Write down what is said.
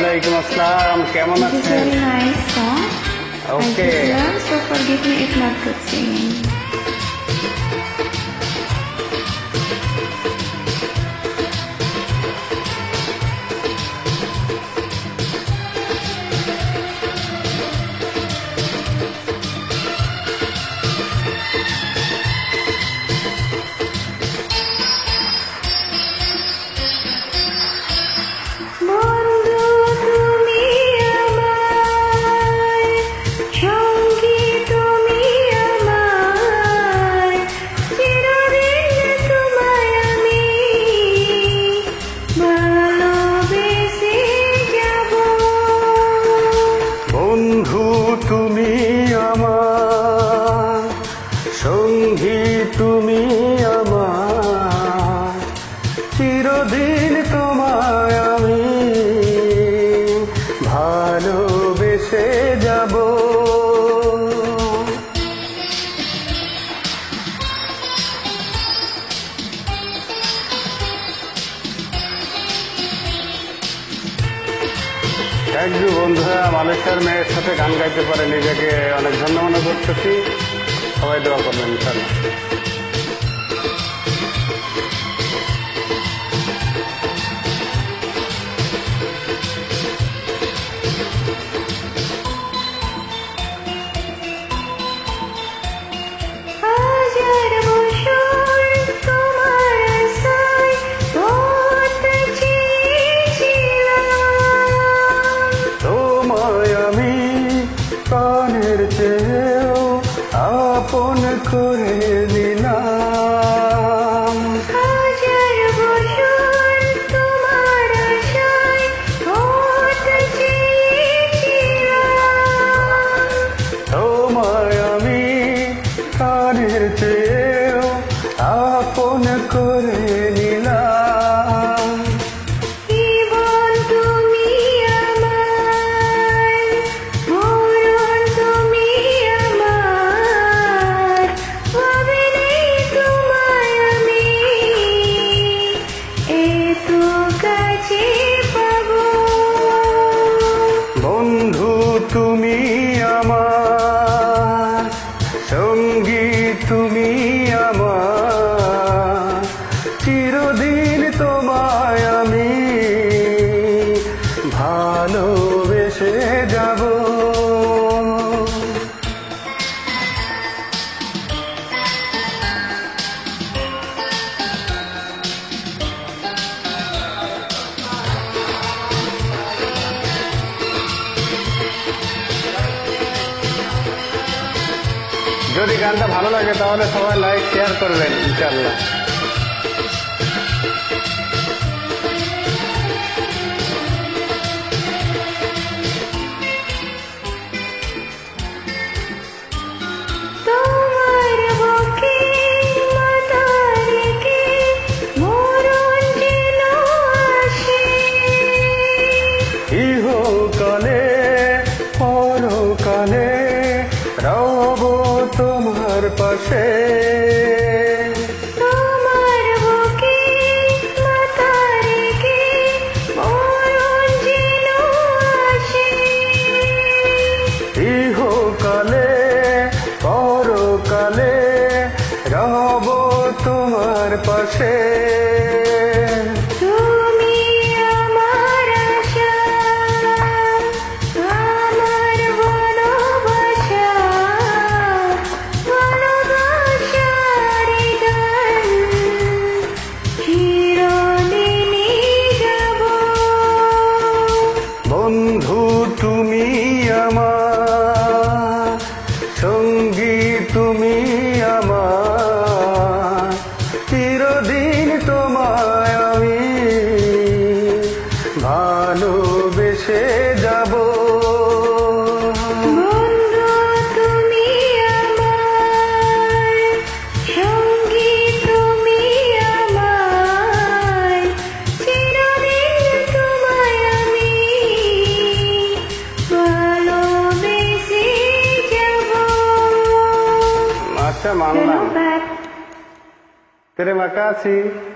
ওয়ালাইকুম আসসালাম কেমন It is আছেন very nice song. I Okay. did learn, so forgive me if তুমি আমার, চিরদিন তোমায় আমি ভালোবেসে যাব। থ্যাংক বন্ধুরা, মালয়েশিয়ার মেয়ের সাথে গান গাইতে পারে নিজেকে অনেক ধন্য মনে করতেছি। সবাই দোয়া করবেন ইনশাল্লাহ হাজার বছর তোমার আশায় পথ চেয়েছিলাম তোমায় আমি প্রাণের চেয়েও আপন করে সঙ্গী তুমি আমার। চিরদিন তোমায় আমি ভালোবেসে যাব। যদি গানটা ভালো লাগে তাহলে সবাই লাইক শেয়ার করবেন ইনশাল্লাহ তোমার পাশে Hey! পরকালে রব তোমার পাশে ভালোবেসে যাব আচ্ছা মানলাম back. Terima kasih.